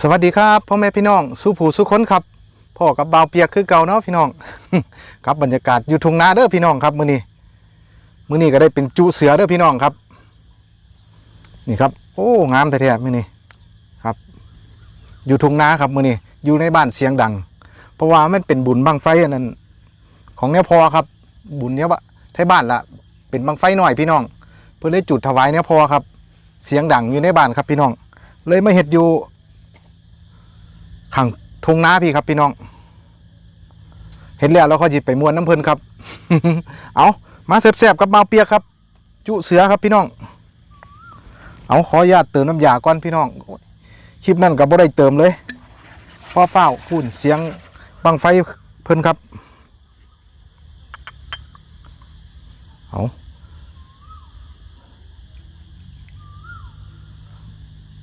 สวัสดีครับพ่อแม่พี่น้องสู้ผู้สู้คนครับพ่อกับบ่าวเปียกคือเก่าเนาะพี่น้องครับบรรยากาศอยู่ทุ่งนาเด้อพี่น้องครับมื้อนี้มื้อนี้ก็ได้เป็นจุเสือเด้อพี่น้องครับ นี่ครับ โอ้งามแท้ๆมื้อนี้ครับ อยู่ทุ่งนาครับมื้อนี้อยู่ในบ้านเสียงดัง เพราะว่ามันเป็นบุญบังไฟอันนั้น ของเนี่ยพอครับ บุญเนี่ยว่าไทยบ้านละเป็นบังไฟหน่อยพี่น้อง เพื่อเลยจุดถวายเนี่ยพอครับ เสียงดังอยู่ในบ้านครับพี่น้อง เลยมาเฮ็ดอยู่ ขังทงนาพี่ครับพี่น้อง เห็นแล้วเราก็หยิบไปมวนน้ำเพลินครับ เอามาแซ่บๆกับมาเปียกครับ จุเสือครับพี่น้อง เอาขออนุญาตเติมน้ำยาก่อนพี่น้อง คลิปนั่นกับบ่ได้เติมเลยพ่อเฝ้าวพูนเสียงบังไฟเพลินครับ เอา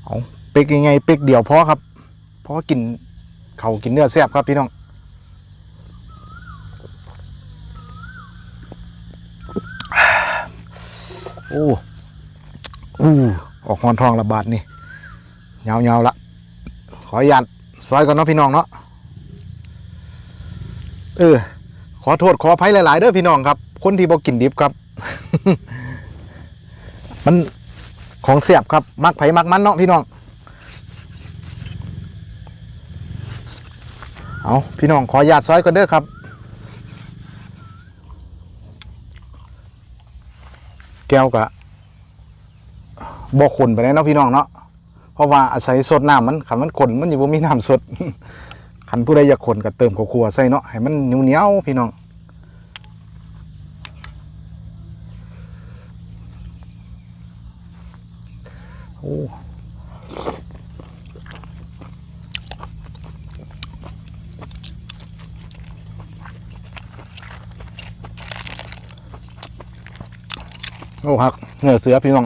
เอาเป็กยังไงเป็กเดี่ยวพอครับเพราะว่ากิน เขากินเนื้อแซ่บครับพี่น้องโอ้อู้ออกหอนทองระบาดนี่เงาเงาๆละขออนุญาตซอยก่อนเนาะพี่น้องเนาะเออขอโทษขออภัยหลาย ๆเด้อพี่น้องครับ คนที่บอกกินดิบครับ มันของเสียบครับ มักไผมักมันเนาะพี่น้อง เอาพี่น้องขออนุญาตซอยกันเด้อครับ แก้วกะบ่ขนไปไหนใดเนาะพี่น้องเนาะเพราะว่าอาศัยสดน้ำมันขันมันขนมันอยู่บ่มีน้ำสดขันผู้ใดอยากขนก็เติมข้าวคั่วใส่เนาะให้มันเหนียวเหนียวๆพี่น้องโอ้ โอ้หักเนื้อเสือพี่น้อง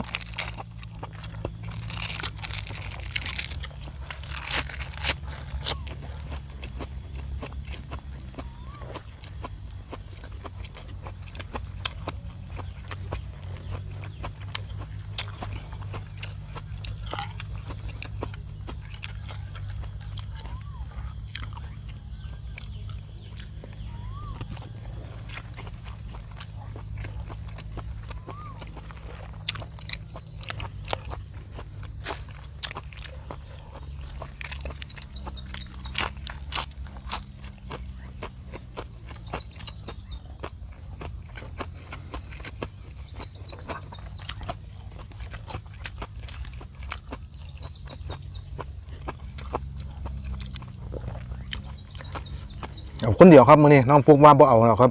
เอาคนเดียวครับมื้อนี้น้องฟุกว่าบ่เอาแล้วครับ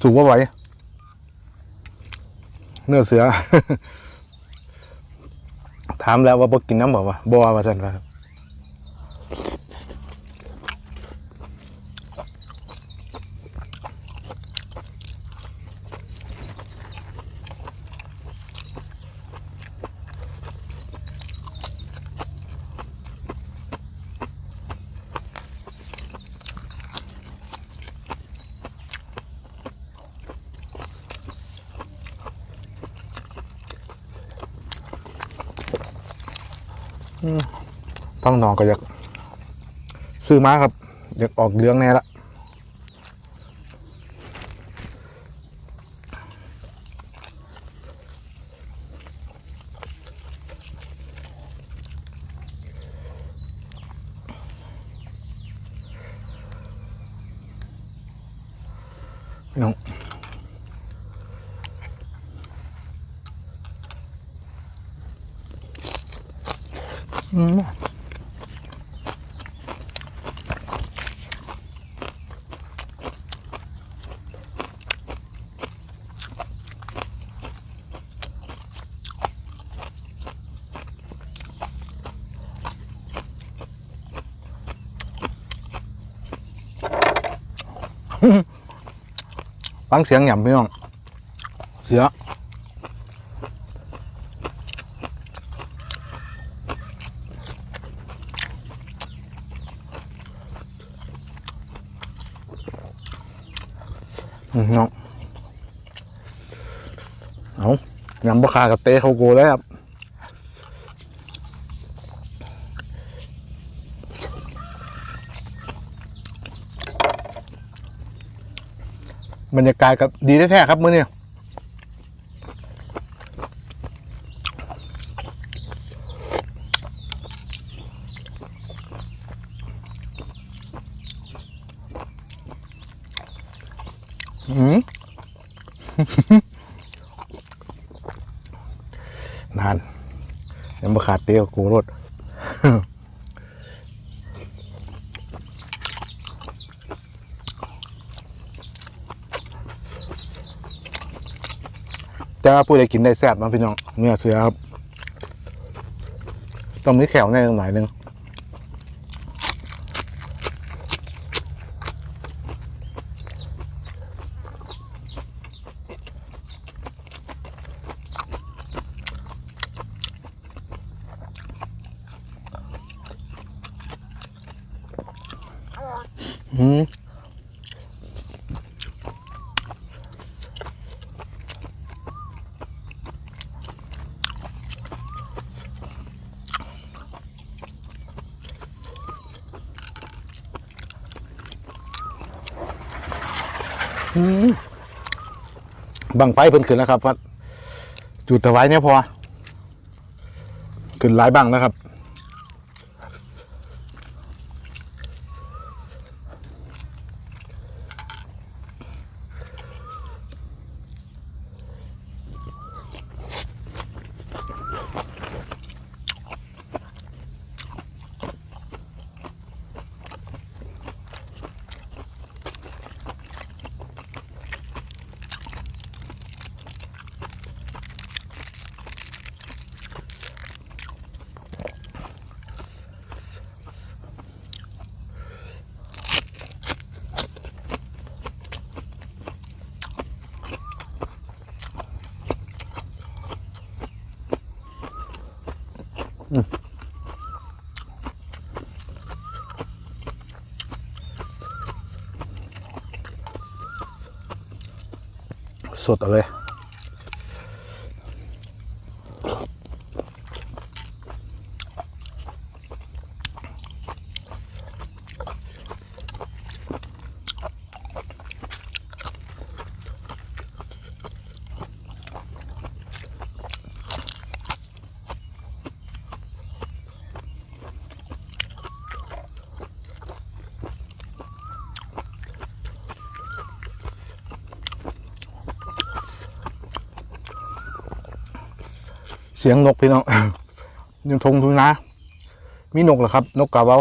สูบว่าไหวเนื้อเสือ ถามแล้วว่าบ่กินน้ำบ่วะบ่ว่าซั่นครับ ท้องนองก็อยากซื้อมาครับ อยากออกเรื่องแน่ละน้องอืม ฟังเสียงหย่ำพี่น้อง เสืออืมน้องเอายำบะคากับเตะเขาโกแล้วครับ บรรยากาศกับดีแท้ๆครับมื้อนี้อืมนานยังมาขาดเตี้ยวกูรถ แต่ว่าผู้ใดกินได้แซ่บเนาะพี่น้องเนื้อเสือครับ ต้องมีแขวแน่หน่อยหนึง บังไฟเพิ่นขึ้นแล้วครับพัดจุดถวายเนี่ยพอ ขึ้นหลายบังนะครับ สดเอาเลย สียงนกพี่น้องยังทงทุนนะ มีนกเหรอครับ นกกาเบา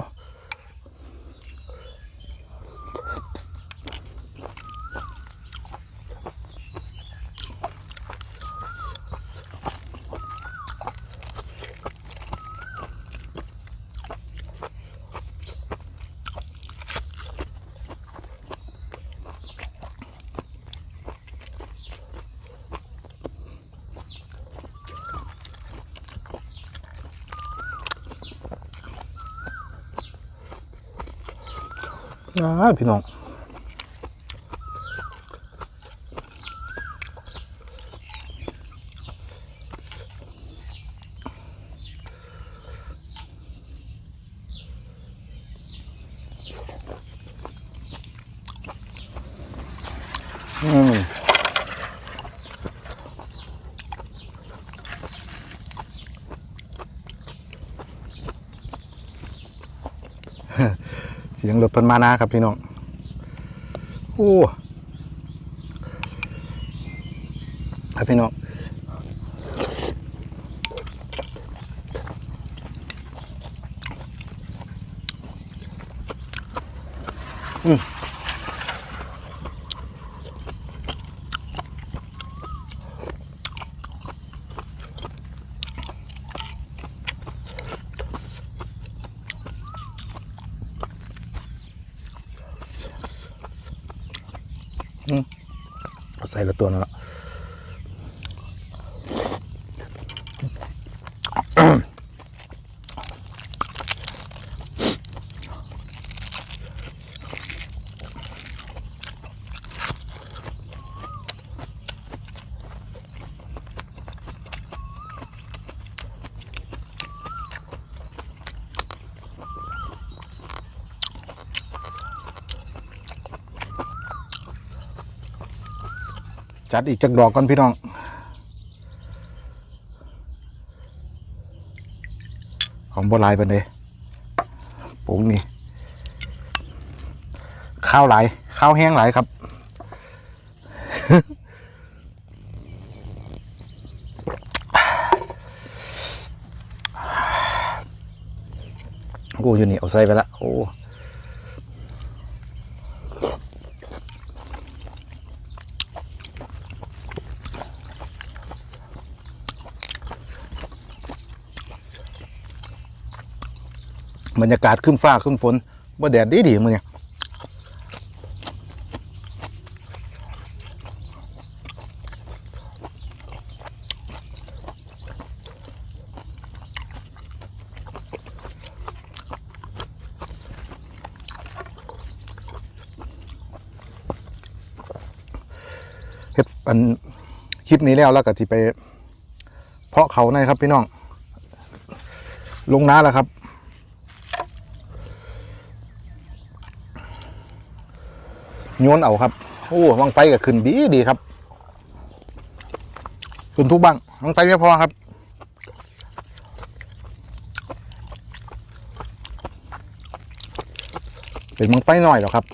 อ่าพี่น้อง อืม เสียงรถเพันมานะครับพี่น้องโอ้ครับพี่น้อง ใส่ละตัวนั่นละ จัดอีกจักดอกก่อนพี่น้อง ของโบราณเป็นเลยปุ๋งนี่ ข้าวไหลข้าวแห้งไหลครับโอ้อยู่นี่เอาใส่ไปละโอ้ บรรยากาศครึ้มฟ้าครึ้มฝนบ่าแดดดีดีมือเนี่ยเฮ็ดอันคลิปนี้แล้วแล้วก็ที่ไป เพาะเขานะครับพี่น้อง ลงน้าแล้วครับ โยนเอาครับโอ้วังไฟก็ขึ้นดีดีครับขึ้นทุกบ้างวังไฟไม่พอครับเป็นมังไฟหน่อยหรอครับ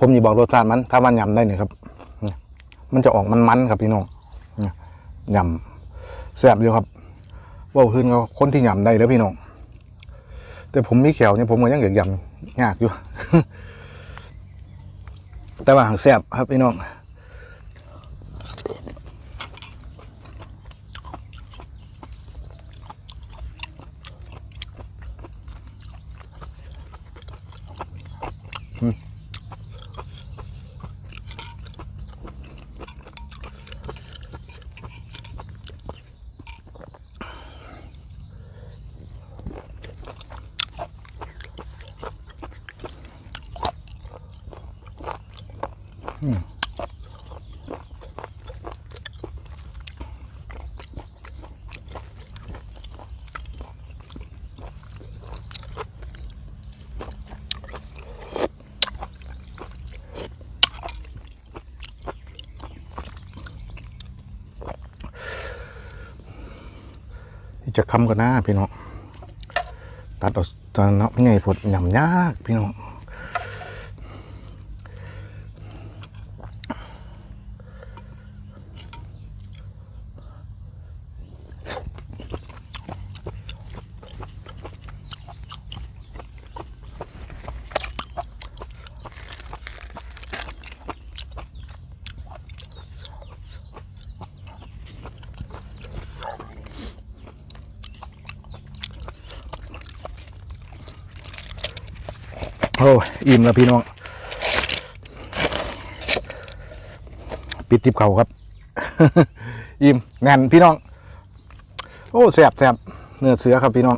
ผมจะบอกรสชาติมัน ถ้ามันยำได้เนี่ยครับ มันจะออกมันๆครับพี่น้องนี่ยำแซ่บอยู่ครับว่าขึ้นก็คนที่ยำได้แล้วพี่น้องแต่ผมมีแขวเนี่ยผมก็ยังอยากยำยากอยู่ แต่ว่าหางแซ่บครับพี่น้อง จะคำกันหน้าพี่น้องตัดออกตอนนี้ไงผดยำยากพี่น้อง โอ้ยอิ่มแล้วพี่น้อง ปิดจิบเขาครับ อิ่มแน่นพี่น้อง โอ้แสบแสบเนื้อเสือครับพี่น้อง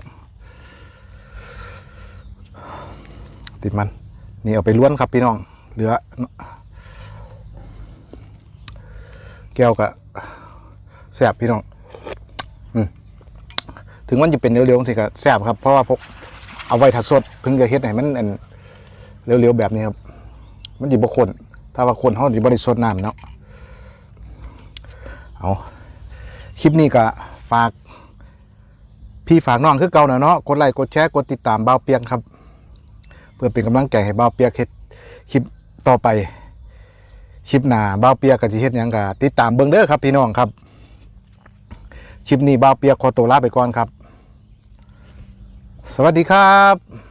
ติดมัน นี่เอาไปล้วนครับพี่น้อง เหลือ แก้วกับแสบพี่น้องถึงมันจะเป็นเร็วๆสิก็แสบครับ เพราะว่าพกเอาไว้ถัดสดถึงจะเฮ็ดให้มันอัน เร็วๆแบบนี้ครับ มันจีบคน ถ้าว่าคนเขาจีบริสุทธิ์น้ำเนาะเอาคลิปนี้ก็ฝาก พี่ฝากน้องคือเก่าหน่อยเนาะกดไลค์กดแชร์กดติดตามเบาเปียงครับ เพื่อเป็นกำลังใจให้เบาเปียกเฮ็ดคลิปต่อไปคลิปหน้าเบาเปียกกับจีเฮ็ดยังกะติดตามเบิ่งเด้อครับพี่น้องครับคลิปนี้เบาเปียกขอตัวลาไปก่อนครับ สวัสดีครับ